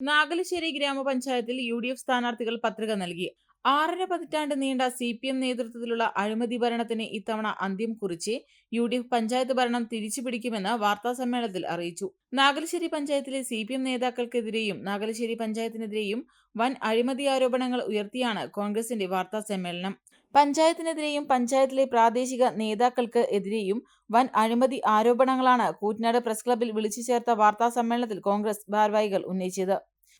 നാഗലശ്ശേരി ഗ്രാമപഞ്ചായത്തിൽ U D F സ്ഥാനാർത്ഥികൾ പത്രിക നൽകി. ആറര പതിറ്റാണ്ട് നീണ്ട സി പി എം നേതൃത്വത്തിലുള്ള അഴിമതി ഭരണത്തിന് ഇത്തവണ അന്ത്യം കുറിച്ച് യു ഡി എഫ് പഞ്ചായത്ത് ഭരണം തിരിച്ചുപിടിക്കുമെന്ന് വാർത്താസമ്മേളനത്തിൽ അറിയിച്ചു. നാഗലശ്ശേരി പഞ്ചായത്തിലെ സി പി എം നേതാക്കൾക്കെതിരെയും നാഗലശ്ശേരി പഞ്ചായത്തിനെതിരെയും വൻ അഴിമതി ആരോപണങ്ങൾ ഉയർത്തിയാണ് കോൺഗ്രസിന്റെ വാർത്താ സമ്മേളനം. പഞ്ചായത്തിനെതിരെയും പഞ്ചായത്തിലെ പ്രാദേശിക നേതാക്കൾക്ക് എതിരെയും വൻ അഴിമതി ആരോപണങ്ങളാണ് കൂറ്റനാട് പ്രസ് ക്ലബിൽ വിളിച്ചു ചേർത്ത വാർത്താ സമ്മേളനത്തിൽ കോൺഗ്രസ് ഭാരവാഹികൾ ഉന്നയിച്ചത്.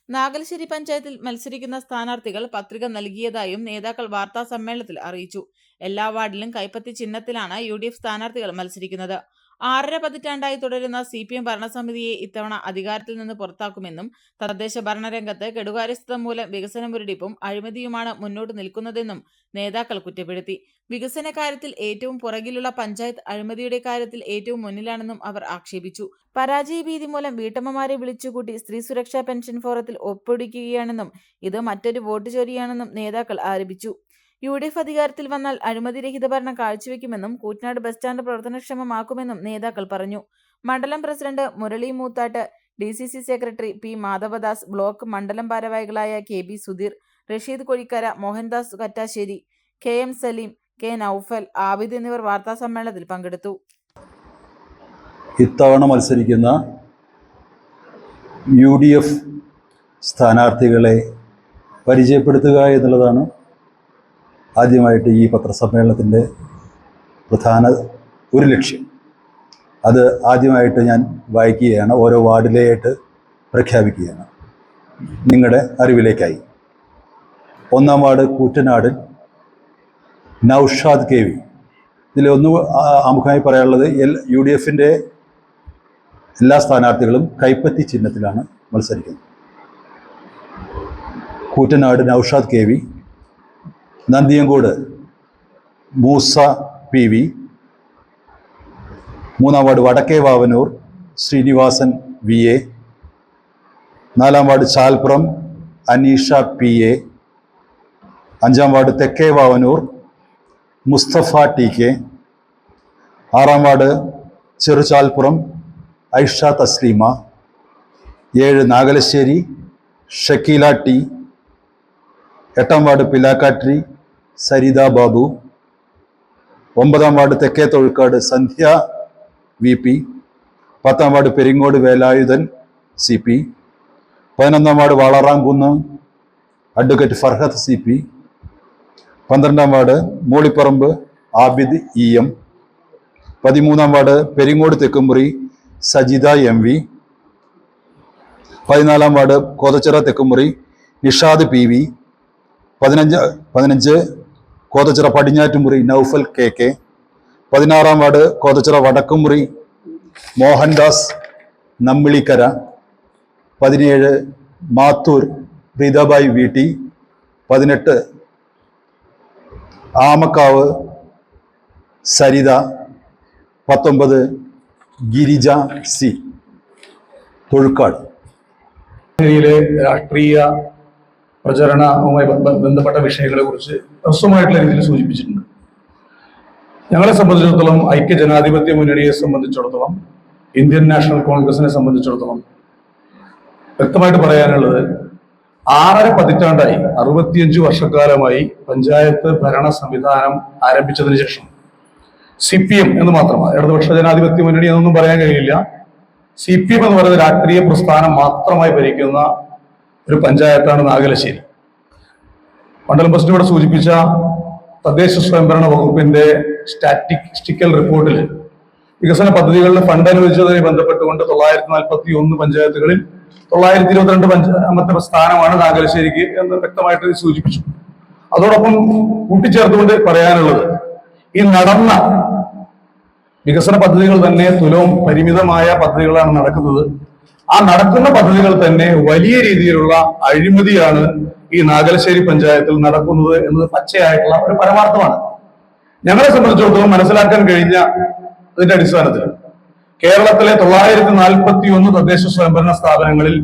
നാഗലശ്ശേരി പഞ്ചായത്തിൽ മത്സരിക്കുന്ന സ്ഥാനാർത്ഥികൾ പത്രിക നൽകിയതായും നേതാക്കൾ വാർത്താ സമ്മേളനത്തിൽ അറിയിച്ചു. എല്ലാ വാർഡിലും കൈപ്പത്തി ചിഹ്നത്തിലാണ് യു സ്ഥാനാർത്ഥികൾ മത്സരിക്കുന്നത്. ആറര പതിറ്റാണ്ടായി തുടരുന്ന സി പി എം ഭരണസമിതിയെ ഇത്തവണ അധികാരത്തിൽ നിന്ന് പുറത്താക്കുമെന്നും തദ്ദേശ ഭരണരംഗത്ത് കെടുകാര്യസ്ഥത മൂലം വികസന മുരടിപ്പും അഴിമതിയുമാണ് മുന്നോട്ട് നിൽക്കുന്നതെന്നും നേതാക്കൾ കുറ്റപ്പെടുത്തി. വികസന കാര്യത്തിൽ ഏറ്റവും പുറകിലുള്ള പഞ്ചായത്ത് അഴിമതിയുടെ കാര്യത്തിൽ ഏറ്റവും മുന്നിലാണെന്നും അവർ ആക്ഷേപിച്ചു. പരാജയ ഭീതി മൂലം വീട്ടമ്മമാരെ വിളിച്ചുകൂട്ടി സ്ത്രീ സുരക്ഷാ പെൻഷൻ ഫോറത്തിൽ ഒപ്പിടിക്കുകയാണെന്നും ഇത് മറ്റൊരു വോട്ട് ചോരിയാണെന്നും നേതാക്കൾ ആരോപിച്ചു. യു ഡി എഫ് അധികാരത്തിൽ വന്നാൽ അഴിമതിരഹിത ഭരണം കാഴ്ചവെക്കുമെന്നും കൂറ്റനാട് ബസ് സ്റ്റാൻഡ് പ്രവർത്തനക്ഷമമാക്കുമെന്നും നേതാക്കൾ പറഞ്ഞു. മണ്ഡലം president Murali Moothat D C C secretary P Madhavadas block മണ്ഡലം ഭാരവാഹികളായ K B Sudheer Rasheed Kozhikkara Mohandas Kattassery K M Salim K Noufal Abid എന്നിവർ വാർത്താ സമ്മേളനത്തിൽ പങ്കെടുത്തു. ഇത്തവണ മത്സരിക്കുന്ന യു ഡി എഫ് സ്ഥാനാർത്ഥികളെ പരിചയപ്പെടുത്തുക എന്നുള്ളതാണ് ആദ്യമായിട്ട് ഈ പത്രസമ്മേളനത്തിന്റെ പ്രധാന ഒരു ലക്ഷ്യം. അത് ആദ്യമായിട്ട് ഞാൻ വായിക്കുകയാണ് ഓരോ വാർഡിലെയായിട്ട് പ്രഖ്യാപിക്കുകയാണ്. നിങ്ങളുടെ അറിവിലേക്കായി. ഒന്നാം ward Koottanad Noushad K V. ഇതിലൊന്ന് ആമുഖമായി പറയാനുള്ളത് എൽ യു ഡി എഫിന്റെ എല്ലാ സ്ഥാനാർത്ഥികളും കൈപ്പറ്റി ചിഹ്നത്തിലാണ് മത്സരിക്കുന്നത്. Koottanad Noushad K V Nandiyankode Moosa P V. മൂന്നാം വാർഡ് വടക്കേ വാവനൂർ ശ്രീനിവാസൻ വി എ. നാലാം ward Chalpuram Aneesha P A. അഞ്ചാം വാർഡ് തെക്കേ വാവനൂർ മുസ്തഫ ടി കെ. ആറാം വാർഡ് ചെറുചാൽപ്പുറം ഐഷ തസ്ലീമ. ഏഴ് നാഗലശ്ശേരി ഷക്കീല ടി. എട്ടാം വാർഡ് പിലാക്കാട്രി സരിത ബാബു. ഒമ്പതാം വാർഡ് തെക്കേ തൊഴുക്കാട് സന്ധ്യ വി പി. പത്താം ward Peringode Velayudhan C P. പതിനൊന്നാം ward Valaramkunnu advocate Farhath C P. പന്ത്രണ്ടാം ward Moolipparamba Abid E M. പതിമൂന്നാം ward Peringode Thekkumuri Sajitha M V. പതിനാലാം ward Kothachira Thekkumuri Nishad P V. പതിനഞ്ച് പതിനഞ്ച് Kothachira Padinjattumuri Naufal K K. പതിനാറാം ward Kothachira Vadakkumuri Mohandas Nammilikkara. പതിനേഴ് Mathur പ്രീതാബായി V T. പതിനെട്ട് ആമക്കാവ് സരിത. പത്തൊമ്പത് ഗിരിജ സി. തൊഴുക്കാട്. രാഷ്ട്രീയ പ്രചരണവുമായി ബന്ധ- ബന്ധപ്പെട്ട വിഷയങ്ങളെ കുറിച്ച് ഹ്രസ്വമായിട്ടുള്ള രീതിയിൽ സൂചിപ്പിച്ചിട്ടുണ്ട്. ഞങ്ങളെ സംബന്ധിച്ചിടത്തോളം ഐക്യ ജനാധിപത്യ മുന്നണിയെ സംബന്ധിച്ചിടത്തോളം ഇന്ത്യൻ നാഷണൽ കോൺഗ്രസിനെ സംബന്ധിച്ചിടത്തോളം വ്യക്തമായിട്ട് പറയാനുള്ളത് ആറര പതിറ്റാണ്ടായി അറുപത്തിയഞ്ച് വർഷക്കാലമായി പഞ്ചായത്ത് ഭരണ സംവിധാനം ആരംഭിച്ചതിന് ശേഷം സി പി എം എന്ന് മാത്രമാണ് ഇടതുപക്ഷ ജനാധിപത്യ മുന്നണി എന്നൊന്നും പറയാൻ കഴിയില്ല. സി പി എം എന്ന് പറയുന്ന രാഷ്ട്രീയ പ്രസ്ഥാനം മാത്രമായി ഭരിക്കുന്ന ഒരു പഞ്ചായത്താണ് നാഗലശ്ശേരി. മണ്ഡലം പ്രസിഡന്റ് ഇവിടെ സൂചിപ്പിച്ച തദ്ദേശ സ്വയംഭരണ വകുപ്പിന്റെ സ്റ്റാറ്റിസ്റ്റിക്കൽ റിപ്പോർട്ടിൽ വികസന പദ്ധതികളുടെ ഫണ്ട് അനുവദിച്ചതുമായി ബന്ധപ്പെട്ടുകൊണ്ട് തൊള്ളായിരത്തി നാൽപ്പത്തി ഒന്ന് പഞ്ചായത്തുകളിൽ തൊള്ളായിരത്തി ഇരുപത്തിരണ്ട് പഞ്ചാമത്തെ സ്ഥാനമാണ് നാഗലശ്ശേരിക്ക് എന്ന് വ്യക്തമായിട്ട് സൂചിപ്പിച്ചു. അതോടൊപ്പം കൂട്ടിച്ചേർത്തുകൊണ്ട് പറയാനുള്ളത് ഈ നടന്ന വികസന പദ്ധതികൾ തന്നെ തുലവും പരിമിതമായ പദ്ധതികളാണ് നടക്കുന്നത്. ആ നടക്കുന്ന പദ്ധതികൾ തന്നെ വലിയ രീതിയിലുള്ള അഴിമതിയാണ് ഈ നാഗലശ്ശേരി പഞ്ചായത്തിൽ നടക്കുന്നത് എന്നത് പച്ചയായിട്ടുള്ള ഒരു പരമാർത്ഥമാണ്. ഞങ്ങളെ സംബന്ധിച്ചിടത്തോളം മനസ്സിലാക്കാൻ കഴിഞ്ഞ ഇതിന്റെ അടിസ്ഥാനത്തിൽ കേരളത്തിലെ തൊള്ളായിരത്തി നാൽപ്പത്തി ഒന്ന് തദ്ദേശ സ്വയംഭരണ സ്ഥാപനങ്ങളിൽ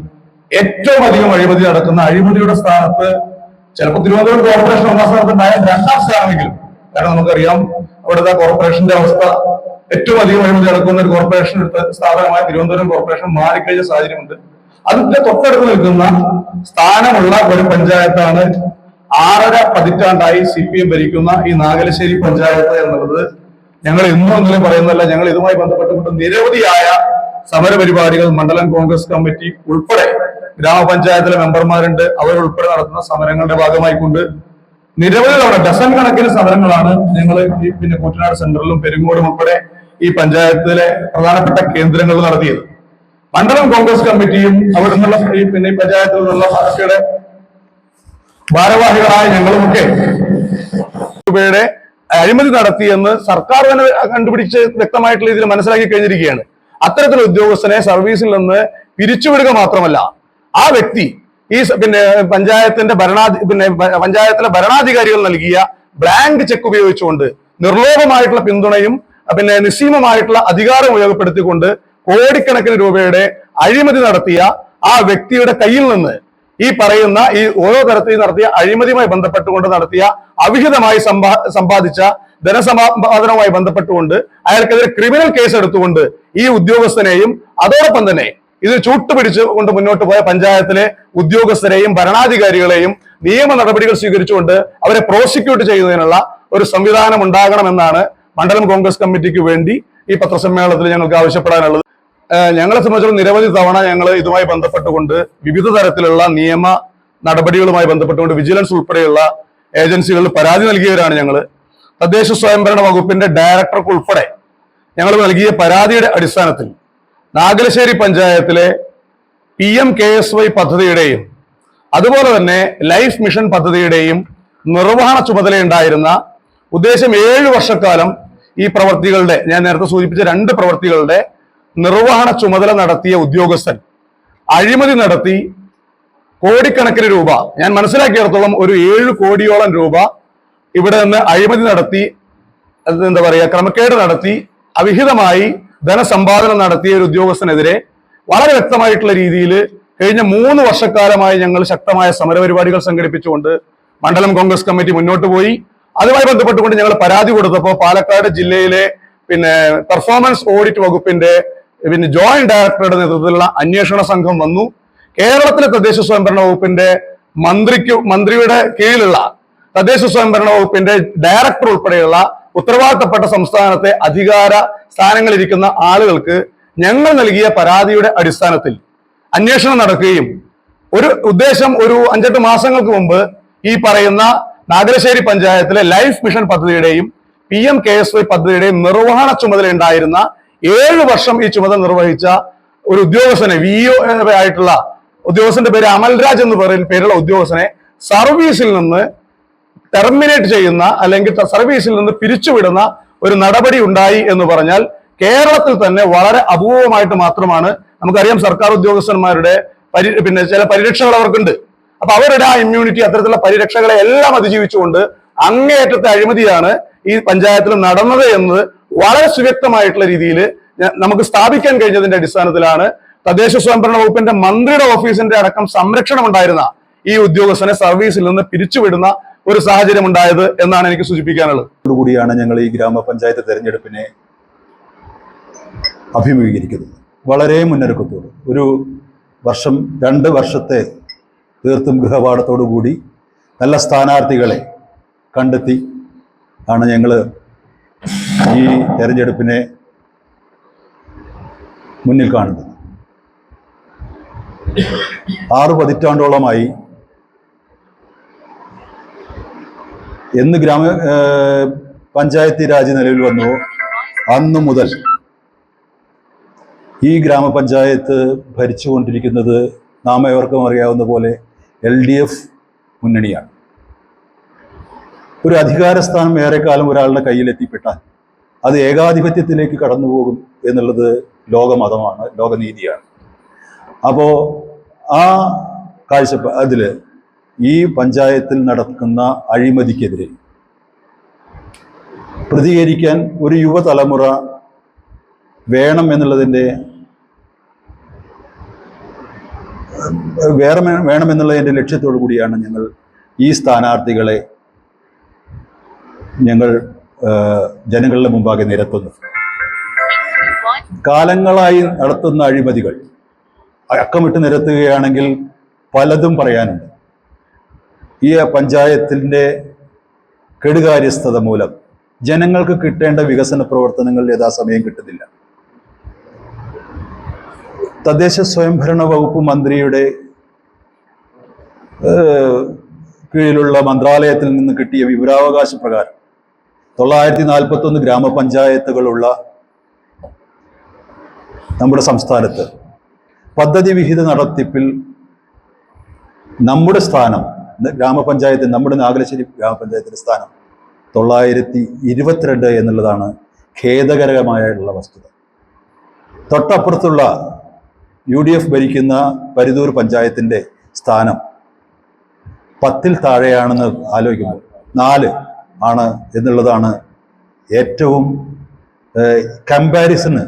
ഏറ്റവും അധികം അഴിമതി നടക്കുന്ന അഴിമതിയുടെ സ്ഥാനത്ത് ചിലപ്പോൾ തിരുവനന്തപുരം കോർപ്പറേഷൻ ഒന്നാം സ്ഥാനത്ത് ഉണ്ടായ രണ്ടാം സ്ഥാനമെങ്കിലും. കാരണം നമുക്കറിയാം അവിടുത്തെ കോർപ്പറേഷന്റെ അവസ്ഥ ഏറ്റവും അധികം അഴിമതി നടക്കുന്ന ഒരു കോർപ്പറേഷൻ സ്ഥാപനമായ തിരുവനന്തപുരം കോർപ്പറേഷൻ മാറിക്കഴിഞ്ഞ സാഹചര്യമുണ്ട്. അതിന്റെ തൊട്ടടുത്ത് നിൽക്കുന്ന സ്ഥാനമുള്ള ഒരു പഞ്ചായത്താണ് ആറര പതിറ്റാണ്ടായി സി പി എം ഭരിക്കുന്ന ഈ നാഗലശ്ശേരി പഞ്ചായത്ത് എന്നുള്ളത് ഞങ്ങൾ എന്നും അങ്ങനെ പറയുന്നതല്ല. ഞങ്ങൾ ഇതുമായി ബന്ധപ്പെട്ടുകൊണ്ട് നിരവധിയായ സമരപരിപാടികൾ മണ്ഡലം കോൺഗ്രസ് കമ്മിറ്റി ഉൾപ്പെടെ ഗ്രാമപഞ്ചായത്തിലെ മെമ്പർമാരുണ്ട്. അവരുൾപ്പെടെ നടത്തുന്ന സമരങ്ങളുടെ ഭാഗമായി കൊണ്ട് നിരവധി തവണ ഡസൺ കണക്കിന് സമരങ്ങളാണ് ഞങ്ങൾ പിന്നെ കുട്ടനാട് സെന്ററിലും പെരുങ്ങോടും ഉൾപ്പെടെ ഈ പഞ്ചായത്തിലെ പ്രധാനപ്പെട്ട കേന്ദ്രങ്ങൾ നടത്തിയത്. മണ്ഡലം കോൺഗ്രസ് കമ്മിറ്റിയും അവിടെ നിന്നുള്ള ഈ പിന്നെ പഞ്ചായത്തിൽ നിന്നുള്ള പാർട്ടിയുടെ ഭാരവാഹികളായ ഞങ്ങളുമൊക്കെ രൂപയുടെ അഴിമതി നടത്തിയെന്ന് സർക്കാർ തന്നെ കണ്ടുപിടിച്ച് വ്യക്തമായിട്ടുള്ള രീതിയിൽ മനസ്സിലാക്കി കഴിഞ്ഞിരിക്കുകയാണ്. അത്തരത്തിലുള്ള ഉദ്യോഗസ്ഥനെ സർവീസിൽ നിന്ന് പിരിച്ചുവിടുക മാത്രമല്ല ആ വ്യക്തി ഈ പിന്നെ പഞ്ചായത്തിന്റെ ഭരണാധി പിന്നെ പഞ്ചായത്തിലെ ഭരണാധികാരികൾ നൽകിയ ബ്ലാങ്ക് ചെക്ക് ഉപയോഗിച്ചുകൊണ്ട് നിർലോഭമായിട്ടുള്ള പിന്തുണയും പിന്നെ നിസ്സീമമായിട്ടുള്ള അധികാരം ഉപയോഗപ്പെടുത്തിക്കൊണ്ട് കോടിക്കണക്കിന് രൂപയുടെ അഴിമതി നടത്തിയ ആ വ്യക്തിയുടെ കയ്യിൽ നിന്ന് ഈ പറയുന്ന ഈ ഓരോ തരത്തിൽ നടത്തിയ അഴിമതിയുമായി ബന്ധപ്പെട്ടുകൊണ്ട് നടത്തിയ അവിഹിതമായി സമ്പാ സമ്പാദിച്ച ധനസമ്പാദനവുമായി ബന്ധപ്പെട്ടുകൊണ്ട് അയാൾക്കെതിരെ ക്രിമിനൽ കേസ് എടുത്തുകൊണ്ട് ഈ ഉദ്യോഗസ്ഥനെയും അതോടൊപ്പം തന്നെ ഇത് ചൂട്ടുപിടിച്ച് കൊണ്ട് മുന്നോട്ട് പോയ പഞ്ചായത്തിലെ ഉദ്യോഗസ്ഥരെയും ഭരണാധികാരികളെയും നിയമ നടപടികൾ സ്വീകരിച്ചുകൊണ്ട് അവരെ പ്രോസിക്യൂട്ട് ചെയ്യുന്നതിനുള്ള ഒരു സംവിധാനം ഉണ്ടാകണമെന്നാണ് മണ്ഡലം കോൺഗ്രസ് കമ്മിറ്റിക്ക് വേണ്ടി ഈ പത്രസമ്മേളനത്തിൽ ഞങ്ങൾക്ക് ആവശ്യപ്പെടാനുള്ളത്. ഞങ്ങളെ സംബന്ധിച്ചിടത്തോളം നിരവധി തവണ ഞങ്ങൾ ഇതുമായി ബന്ധപ്പെട്ടുകൊണ്ട് വിവിധ തരത്തിലുള്ള നിയമ നടപടികളുമായി ബന്ധപ്പെട്ടുകൊണ്ട് വിജിലൻസ് ഉൾപ്പെടെയുള്ള ഏജൻസികളിൽ പരാതി നൽകിയവരാണ് ഞങ്ങൾ തദ്ദേശ സ്വയംഭരണ വകുപ്പിന്റെ ഡയറക്ടർക്ക് ഉൾപ്പെടെ ഞങ്ങൾ നൽകിയ പരാതിയുടെ അടിസ്ഥാനത്തിൽ നാഗലശ്ശേരി പഞ്ചായത്തിലെ P M K S Y പദ്ധതിയുടെയും അതുപോലെ തന്നെ ലൈഫ് മിഷൻ പദ്ധതിയുടെയും നിർവഹണ ചുമതലയുണ്ടായിരുന്ന ഉദ്ദേശം ഏഴ് വർഷക്കാലം ഈ പ്രവർത്തികളുടെ ഞാൻ നേരത്തെ സൂചിപ്പിച്ച രണ്ട് പ്രവർത്തികളുടെ നിർവഹണ ചുമതല നടത്തിയ ഉദ്യോഗസ്ഥൻ അഴിമതി നടത്തി കോടിക്കണക്കിന് രൂപ ഞാൻ മനസ്സിലാക്കിയിടത്തോളം ഒരു ഏഴ് കോടിയോളം രൂപ ഇവിടെ നിന്ന് അഴിമതി നടത്തി എന്താ പറയുക ക്രമക്കേട് നടത്തി അവിഹിതമായി ധനസമ്പാദനം നടത്തിയ ഒരു ഉദ്യോഗസ്ഥനെതിരെ വളരെ വ്യക്തമായിട്ടുള്ള രീതിയിൽ കഴിഞ്ഞ മൂന്ന് വർഷക്കാലമായി ഞങ്ങൾ ശക്തമായ സമരപരിപാടികൾ സംഘടിപ്പിച്ചുകൊണ്ട് മണ്ഡലം കോൺഗ്രസ് കമ്മിറ്റി മുന്നോട്ട് പോയി. അതുമായി ബന്ധപ്പെട്ടുകൊണ്ട് ഞങ്ങൾ പരാതി കൊടുത്തപ്പോൾ പാലക്കാട് ജില്ലയിലെ പിന്നെ പെർഫോമൻസ് ഓഡിറ്റ് വകുപ്പിന്റെ പിന്നെ ജോയിന്റ് ഡയറക്ടറുടെ നേതൃത്വത്തിലുള്ള അന്വേഷണ സംഘം വന്നു. കേരളത്തിലെ തദ്ദേശ സ്വയംഭരണ വകുപ്പിന്റെ മന്ത്രിക്ക് മന്ത്രിയുടെ കീഴിലുള്ള തദ്ദേശ സ്വയംഭരണ വകുപ്പിന്റെ ഡയറക്ടർ ഉൾപ്പെടെയുള്ള ഉത്തരവാദിത്തപ്പെട്ട സംസ്ഥാനത്തെ അധികാര സ്ഥാനങ്ങളിരിക്കുന്ന ആളുകൾക്ക് ഞങ്ങൾ നൽകിയ പരാതിയുടെ അടിസ്ഥാനത്തിൽ അന്വേഷണം നടക്കുകയും ഒരു ഉദ്ദേശം ഒരു അഞ്ചെട്ട് മാസങ്ങൾക്ക് മുമ്പ് ഈ പറയുന്ന നാഗരശ്ശേരി പഞ്ചായത്തിലെ life mission പദ്ധതിയുടെയും P M K S Y പദ്ധതിയുടെയും നിർവഹണ ചുമതല ഉണ്ടായിരുന്ന ഏഴ് വർഷം ഈ ചുമതല നിർവഹിച്ച ഒരു ഉദ്യോഗസ്ഥനെ വി ഒ ആയിട്ടുള്ള ഉദ്യോഗസ്ഥന്റെ പേര് അമൽരാജ് എന്ന് പറയുന്ന പേരുള്ള ഉദ്യോഗസ്ഥനെ സർവീസിൽ നിന്ന് ടെർമിനേറ്റ് ചെയ്യുന്ന അല്ലെങ്കിൽ സർവീസിൽ നിന്ന് പിരിച്ചുവിടുന്ന ഒരു നടപടി ഉണ്ടായി എന്ന് പറഞ്ഞാൽ കേരളത്തിൽ തന്നെ വളരെ അപൂർവമായിട്ട് മാത്രമാണ്. നമുക്കറിയാം സർക്കാർ ഉദ്യോഗസ്ഥന്മാരുടെ പിന്നെ ചില പരിരക്ഷകൾ അവർക്കുണ്ട്. അപ്പൊ അവരുടെ ആ ഇമ്മ്യൂണിറ്റി അത്തരത്തിലുള്ള പരിരക്ഷകളെ എല്ലാം അതിജീവിച്ചുകൊണ്ട് അങ്ങേയറ്റത്തെ അഴിമതിയാണ് ഈ പഞ്ചായത്തിൽ നടന്നത് എന്ന് വളരെ സുവ്യക്തമായിട്ടുള്ള രീതിയിൽ നമുക്ക് സ്ഥാപിക്കാൻ കഴിഞ്ഞതിന്റെ അടിസ്ഥാനത്തിലാണ് തദ്ദേശ സ്വയംഭരണ വകുപ്പിന്റെ മന്ത്രിയുടെ ഓഫീസിന്റെ അടക്കം സംരക്ഷണം ഉണ്ടായിരുന്ന ഈ ഉദ്യോഗസ്ഥനെ സർവീസിൽ നിന്ന് പിരിച്ചുവിടുന്ന ഒരു സാഹചര്യം ഉണ്ടായത് എന്നാണ് എനിക്ക് സൂചിപ്പിക്കാനുള്ളത്. കൂടിയാണ് ഞങ്ങൾ ഈ ഗ്രാമപഞ്ചായത്ത് തെരഞ്ഞെടുപ്പിനെ അഭിമുഖീകരിക്കുന്നത്. വളരെ മുന്നൊരുക്കത്തോട്. ഒരു വർഷം രണ്ട് വർഷത്തെ തീർത്തും ഗൃഹപാഠത്തോടു കൂടി നല്ല സ്ഥാനാർത്ഥികളെ കണ്ടെത്തി ആണ് ഞങ്ങൾ ഈ തെരഞ്ഞെടുപ്പിനെ മുന്നിൽ കാണുന്നത്. ആറ് പതിറ്റാണ്ടോളമായി എന്ന് ഗ്രാമ പഞ്ചായത്തി രാജ് നിലവിൽ വന്നു. അന്നു മുതൽ ഈ ഗ്രാമപഞ്ചായത്ത് ഭരിച്ചുകൊണ്ടിരിക്കുന്നത് നാം ഏവർക്കും അറിയാവുന്ന പോലെ എൽ ഡി എഫ് മുന്നണിയാണ്. ഒരു അധികാര സ്ഥാനം ഏറെക്കാലം ഒരാളുടെ കയ്യിലെത്തിപ്പെട്ടാൽ അത് ഏകാധിപത്യത്തിലേക്ക് കടന്നു പോകും എന്നുള്ളത് ലോകമതമാണ് ലോകനീതിയാണ്. അപ്പോൾ ആ കാഴ്ചപ്പ അതിൽ ഈ പഞ്ചായത്തിൽ നടക്കുന്ന അഴിമതിക്കെതിരെ പ്രതികരിക്കാൻ ഒരു യുവതലമുറ വേണം എന്നുള്ളതിന്റെ വേറെ വേണമെന്നുള്ള എന്റെ ലക്ഷ്യത്തോടു കൂടിയാണ് ഞങ്ങൾ ഈ സ്ഥാനാർത്ഥികളെ ഞങ്ങൾ ജനങ്ങളുടെ മുമ്പാകെ നിരത്തുന്നത്. കാലങ്ങളായി നടത്തുന്ന അഴിമതികൾ അക്കമിട്ട് നിരത്തുകയാണെങ്കിൽ പലതും പറയാനുണ്ട്. ഈ പഞ്ചായത്തിന്റെ കെടുകാര്യസ്ഥത മൂലം ജനങ്ങൾക്ക് കിട്ടേണ്ട വികസന പ്രവർത്തനങ്ങൾ യഥാസമയം കിട്ടുന്നില്ല. തദ്ദേശ സ്വയംഭരണ വകുപ്പ് മന്ത്രിയുടെ കീഴിലുള്ള മന്ത്രാലയത്തിൽ നിന്ന് കിട്ടിയ വിവരാവകാശ പ്രകാരം തൊള്ളായിരത്തി നാൽപ്പത്തൊന്ന് ഗ്രാമപഞ്ചായത്തുകളുള്ള നമ്മുടെ സംസ്ഥാനത്ത് പദ്ധതി വിഹിത നടത്തിപ്പിൽ നമ്മുടെ സ്ഥാനം ഗ്രാമപഞ്ചായത്ത് നമ്മുടെ നാഗലശ്ശേരി ഗ്രാമപഞ്ചായത്തിന്റെ സ്ഥാനം തൊള്ളായിരത്തി ഇരുപത്തിരണ്ട് എന്നുള്ളതാണ് ഖേദകരമായുള്ള വസ്തുത. തൊട്ടപ്പുറത്തുള്ള യു ഡി എഫ് ഭരിക്കുന്ന പരിതൂർ പഞ്ചായത്തിന്റെ സ്ഥാനം പത്തിൽ താഴെയാണെന്ന് ആലോചിക്കുമ്പോൾ നാല് ആണ് എന്നുള്ളതാണ് ഏറ്റവും കമ്പാരിസണ്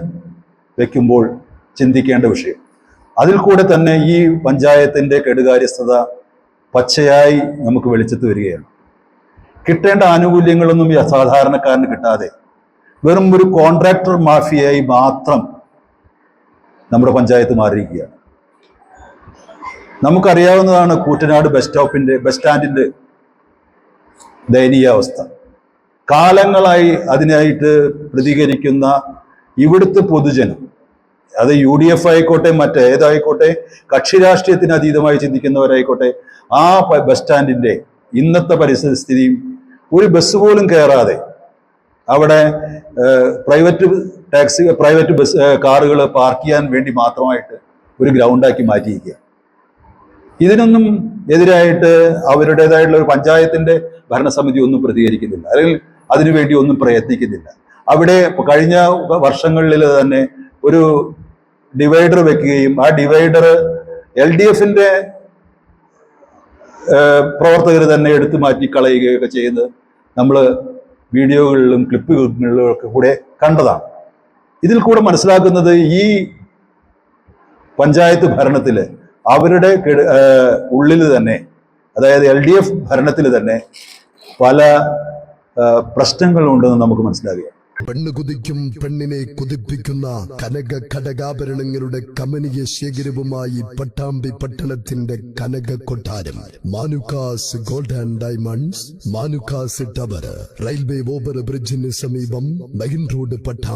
വയ്ക്കുമ്പോൾ ചിന്തിക്കേണ്ട വിഷയം. അതിൽ കൂടെ തന്നെ ഈ പഞ്ചായത്തിന്റെ കെടുകാര്യസ്ഥത പച്ചയായി നമുക്ക് വെളിച്ചത്ത് വരികയാണ്. കിട്ടേണ്ട ആനുകൂല്യങ്ങളൊന്നും സാധാരണക്കാരന് കിട്ടാതെ വെറും ഒരു കോൺട്രാക്ടർ മാഫിയായി മാത്രം നമ്മുടെ പഞ്ചായത്ത് മാറിയിരിക്കുകയാണ്. നമുക്കറിയാവുന്നതാണ് കൂറ്റനാട് ബസ് സ്റ്റോപ്പിന്റെ ബസ് സ്റ്റാൻഡിന്റെ ദയനീയാവസ്ഥ കാലങ്ങളായി അതിനായിട്ട് പ്രതികരിക്കുന്ന ഇവിടുത്തെ പൊതുജനം അത് യു ഡി എഫ് ആയിക്കോട്ടെ മറ്റേതായിക്കോട്ടെ കക്ഷി രാഷ്ട്രീയത്തിന് അതീതമായി ചിന്തിക്കുന്നവരായിക്കോട്ടെ ആ ബസ് സ്റ്റാൻഡിന്റെ ഇന്നത്തെ പരിസ്ഥിതിയും ഒരു ബസ് പോലും കയറാതെ അവിടെ പ്രൈവറ്റ് ടാക്സി പ്രൈവറ്റ് ബസ് കാറുകൾ പാർക്ക് ചെയ്യാൻ വേണ്ടി മാത്രമായിട്ട് ഒരു ഗ്രൗണ്ടാക്കി മാറ്റിയിരിക്കുക ഇതിനൊന്നും എതിരായിട്ട് അവരുടേതായിട്ടുള്ള ഒരു പഞ്ചായത്തിന്റെ ഭരണസമിതി ഒന്നും പ്രതികരിക്കുന്നില്ല. അല്ലെങ്കിൽ അതിനുവേണ്ടി ഒന്നും പ്രയത്നിക്കുന്നില്ല. അവിടെ കഴിഞ്ഞ വർഷങ്ങളിൽ തന്നെ ഒരു ഡിവൈഡർ വെക്കുകയും ആ ഡിവൈഡർ എൽ ഡി എഫിന്റെ പ്രവർത്തകർ തന്നെ എടുത്തു മാറ്റി കളയുകയൊക്കെ ചെയ്യുന്നത് നമ്മൾ വീഡിയോകളിലും ക്ലിപ്പുകളിലും ഒക്കെ കൂടെ കണ്ടതാണ്. ഇതിൽ കൂടെ മനസ്സിലാക്കുന്നത് ഈ പഞ്ചായത്ത് ഭരണത്തിൽ അവരുടെ ഉള്ളിൽ തന്നെ അതായത് എൽ ഡി എഫ് ഭരണത്തിൽ തന്നെ പല പ്രശ്നങ്ങളും പ്രശ്നങ്ങളുണ്ടെന്ന് നമുക്ക് മനസ്സിലാകുക. പെണ്ണ് കുതിക്കും പെണ്ണിനെ കുതിപ്പിക്കുന്ന കനക ഘടകാഭരണങ്ങളുടെ കമനീയ ശേഖരവുമായി പട്ടാമ്പി പട്ടണത്തിന്റെ കനക കൊട്ടാരം. Manukkas gold and diamonds Manukkas tower railway over ബ്രിഡ്ജിന് സമീപം മെയിൻ റോഡ് പട്ടാമ്പി